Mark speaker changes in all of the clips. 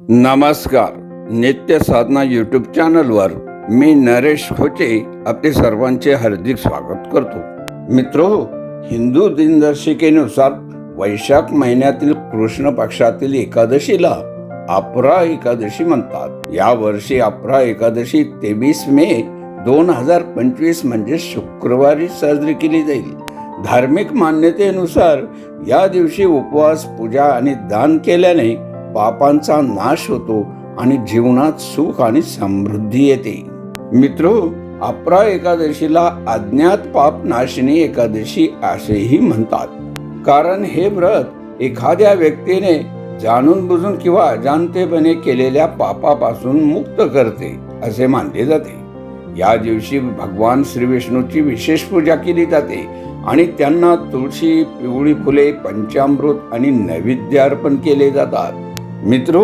Speaker 1: नमस्कार. नित्य साधना यूट्यूब चॅनलवर मी नरेश खोचे आपले सर्वांचे हार्दिक स्वागत करतो. मित्रो हिंदू दिनदर्शिकेनुसार वैशाख महिन्यातील कृष्ण पक्षातील एकादशीला अपरा एकादशी म्हणतात. या वर्षी अपरा एकादशी तेवीस मे दोन हजार पंचवीस म्हणजे शुक्रवारी साजरी केली जाईल. धार्मिक मान्यतेनुसार या दिवशी उपवास पूजा आणि दान केल्याने पापांचा नाश होतो आणि जीवनात सुख आणि समृद्धी येते. मित्र अपरा एकादशीला अज्ञात पाप नाशिनी एकादशी असेही म्हणतात. कारण हे व्रत एखाद्या व्यक्तीने जाणून बुजून किंवा अजाणतेपणे केलेल्या पापापासून मुक्त करते असे मानले जाते. या दिवशी भगवान श्री विष्णूची विशेष पूजा केली जाते आणि त्यांना तुळशी पिवळी फुले पंचामृत आणि नैवेद्य अर्पण केले जातात. मित्र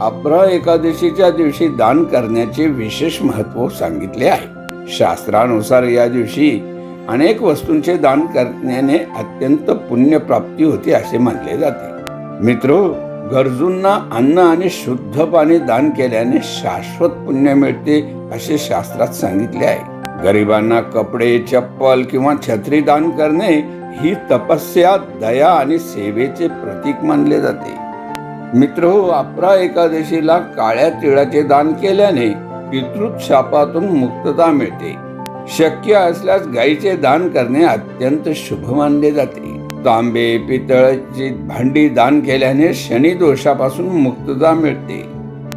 Speaker 1: अपरा एकादशीच्या दिवशी दान करण्याचे विशेष महत्त्व सांगितले आहे. शास्त्रानुसार या दिवशी अनेक वस्तूंचे दान करण्याने अत्यंत पुण्य प्राप्ती होते असे मानले जाते. मित्र गरजूंना अन्न आणि शुद्ध पाणी दान केल्याने शाश्वत पुण्य मिळते असे शास्त्रात सांगितले आहे. गरिबांना कपडे चप्पल किंवा छत्री दान करणे ही तपस्या दया आणि सेवेचे प्रतीक मानले जाते. मित्र हो, अपरा एकादशीला काळ्या तिळाचे दान केल्याने पितृ शापातून मुक्तता मिळते. शक्य असल्यास गायीचे दान करणे अत्यंत शुभ मानले जाते. तांबे पितळची भांडी दान केल्याने शनी दोषापासून मुक्तता मिळते.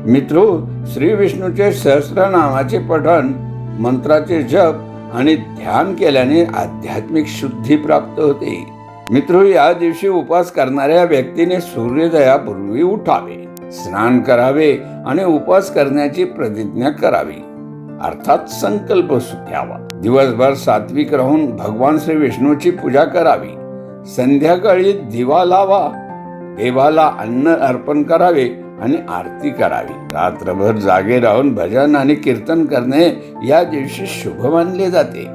Speaker 1: मित्रो हो, श्री विष्णूचे सहस्रनामाचे पठण मंत्राचे जप आणि ध्यान केल्याने आध्यात्मिक शुद्धी प्राप्त होते. मित्र या दिवशी उपवास करणाऱ्या व्यक्तीने सूर्योदयापूर्वी उठावे स्नान करावे आणि उपवास करण्याची प्रतिज्ञा करावी. अर्थात संकल्प घ्यावा दिवसभर सात्विक राहून भगवान श्री विष्णूची पूजा करावी. संध्याकाळी दिवा लावा देवाला अन्न अर्पण करावे आणि आरती करावी. रात्रभर जागे राहून भजन आणि कीर्तन करणे या दिवशी शुभ मानले जाते.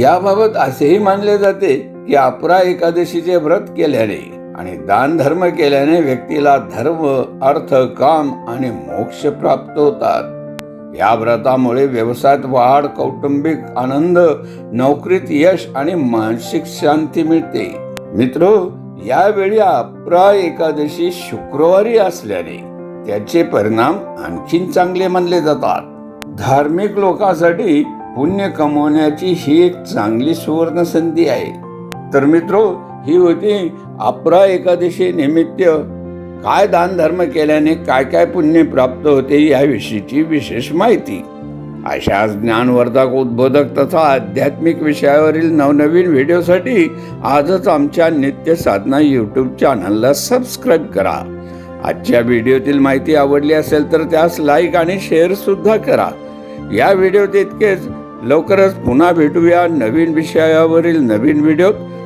Speaker 1: याबाबत असेही मानले जाते की अपरा एकादशीचे व्रत केल्याने आणि दानधर्म केल्याने व्यक्तीला धर्म अर्थ काम आणि मोक्ष प्राप्त होतात. या व्रतामुळे व्यवसायात वाढ कौटुंबिक आनंद नोकरीत यश आणि मानसिक शांती मिळते. मित्र यावेळी अपरा एकादशी शुक्रवारी असल्याने त्याचे परिणाम आणखीन चांगले मानले जातात. धार्मिक लोकांसाठी पुण्य कमवण्याची ही एक चांगली सुवर्ण संधी आहे. तर मित्रो ही होती अपरा एकादशी निमित्त काय दानधर्म केल्याने काय काय पुण्य प्राप्त होते याविषयीची विशेष माहिती. अशाच ज्ञानवर्धक उद्बोधक तथा आध्यात्मिक विषयावरील नवनवीन व्हिडिओसाठी आजच आमच्या नित्य साधना यूट्यूब चॅनलला सबस्क्राईब करा. आजच्या व्हिडिओतील माहिती आवडली असेल तर त्यास लाईक आणि शेअर सुद्धा करा. या व्हिडिओत इतकेच लवकरच पुन्हा भेटूया नवीन विषयावरील नवीन व्हिडिओत.